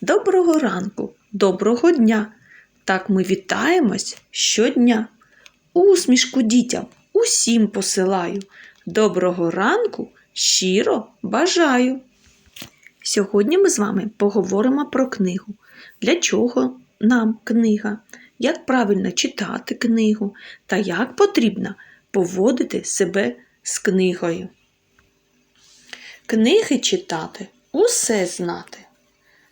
Доброго ранку, доброго дня. Так ми вітаємось щодня. Усмішку дітям усім посилаю. Доброго ранку щиро бажаю. Сьогодні ми з вами поговоримо про книгу. Для чого нам книга? Як правильно читати книгу та як потрібно поводити себе з книгою. Книги читати усе знати.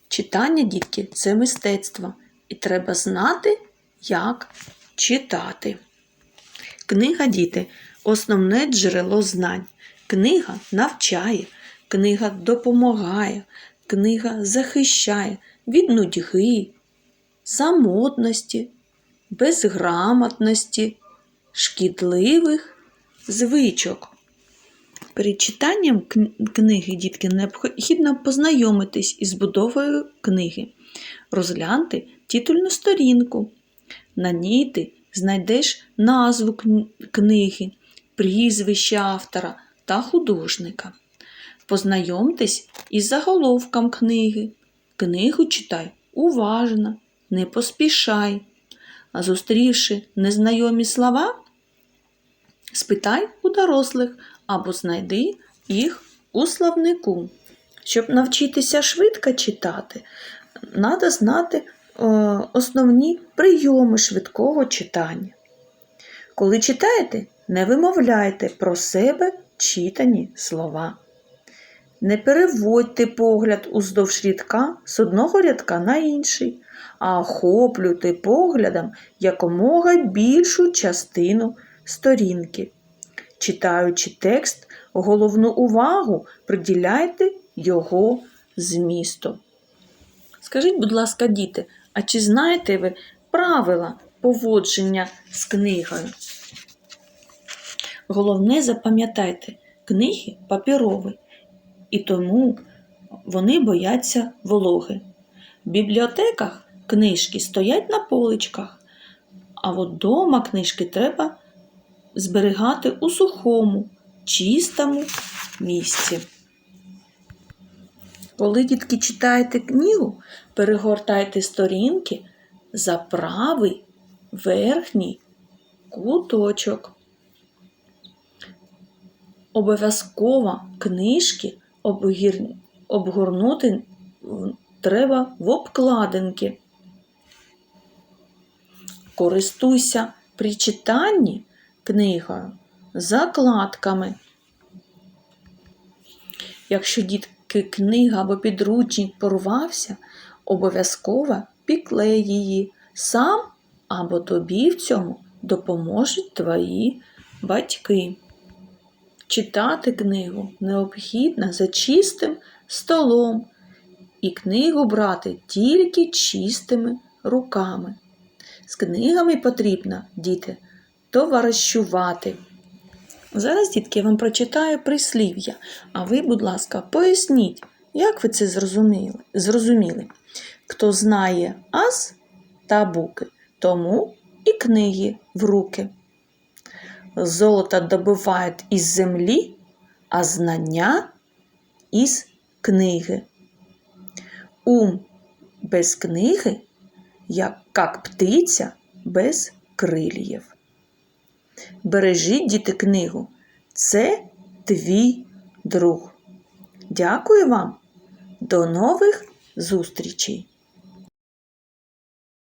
Читання, дітки, це мистецтво, і треба знати, як читати. Книга, діти, основне джерело знань. Книга навчає, книга допомагає, книга захищає від нудьги, самотності, безграмотності, шкідливих звичок. Перед читанням книги, дітки, необхідно познайомитись із будовою книги, розглянути титульну сторінку. На ній ти знайдеш назву книги, прізвище автора та художника. Познайомтесь із заголовком книги. Книгу читай уважно, не поспішай. А зустрівши незнайомі слова, спитай у дорослих або знайди їх у словнику. Щоб навчитися швидко читати, треба знати е, основні прийоми швидкого читання. Коли читаєте, не вимовляйте про себе читані слова. Не переводьте погляд уздовж рядка з одного рядка на інший, а охоплюйте поглядом якомога більшу частину сторінки. Читаючи текст, головну увагу приділяйте його змісту. Скажіть, будь ласка, діти, а чи знаєте ви правила поводження з книгою? Головне запам'ятайте, книги паперові, і тому вони бояться вологи. В бібліотеках книжки стоять на поличках, а от дома книжки треба зберігати у сухому, чистому місці. Коли дітки читаєте книгу, перегортайте сторінки за правий верхній куточок. Обов'язково книжки обгорнути треба в обкладинки. Користуйся при читанні книгою закладками. Якщо дітки книга або підручник порвався, обов'язково піклей її сам або тобі в цьому допоможуть твої батьки. Читати книгу необхідно за чистим столом і книгу брати тільки чистими руками. З книгами потрібно, діти, товаришувати. Зараз, дітки, я вам прочитаю прислів'я, а ви, будь ласка, поясніть, як ви це зрозуміли. зрозуміли. Хто знає аз та буки, тому і книги в руки. Золото добувають із землі, а знання із книги. Ум без книги, як, птиця без крильєв. Бережіть діти книгу. Це твій друг. Дякую вам. До нових зустрічей!